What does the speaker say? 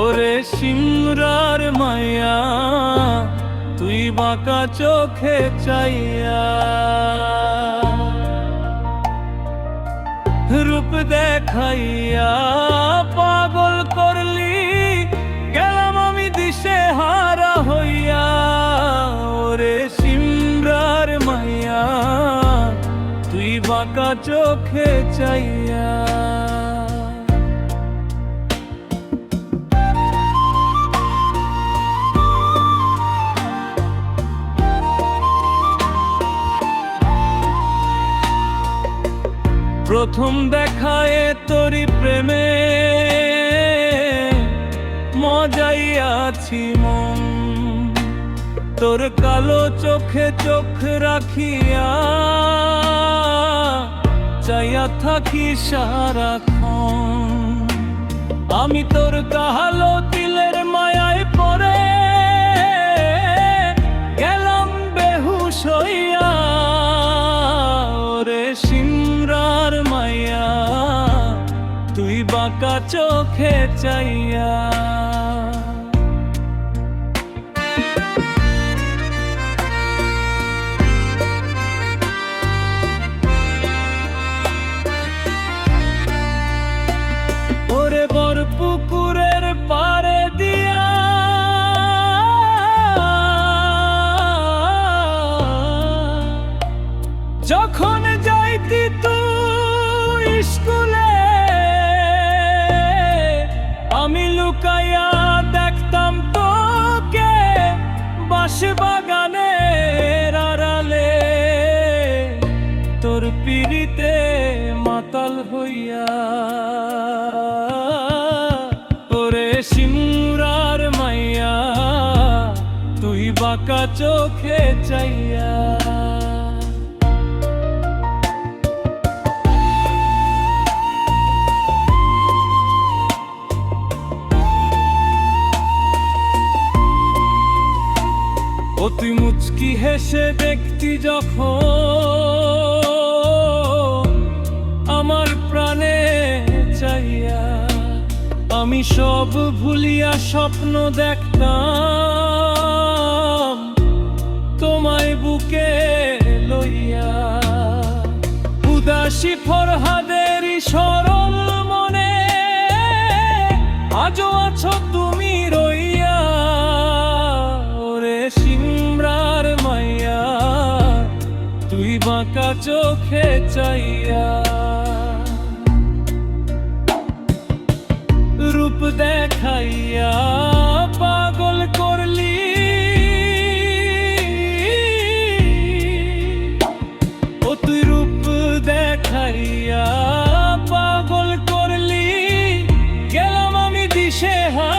ওরে সিমরার মায়া, তুই বাঁকা চোখে চাইয়া। রূপ দেখাইয়া পাগল করলি, গেলাম আমি দিশে হারা হইয়া। ওরে সিমরার মাইয়া তুই বাঁকা চোখে চাইয়া। প্রথম দেখায় তোরি প্রেমে। মজাইয়াছি মন। তোর কালো চোখে চোখ রাখিয়া চাইয়া থাকি সারাক্ষণ। আমি তোর কাহালো তুই বাঁকা চোখে চাইয়া। পুকুরের দিয়া। যখন যাইতি বাঁকা চোখে চাইয়া। তুই মুচকি হেসে দেখতি যখন আমার প্রাণে চাইয়া, আমি সব ভুলিয়া স্বপ্ন দেখতাম। তোমায় বুকে লইয়া। উদাসী ফরহাদেরই সরল মনে আজও আছো তুমি রইয়া। ওরে সিমরার মাইয়া, তুই বাঁকা চোখে চাইয়া। রূপ দেখাইয়া Yeah.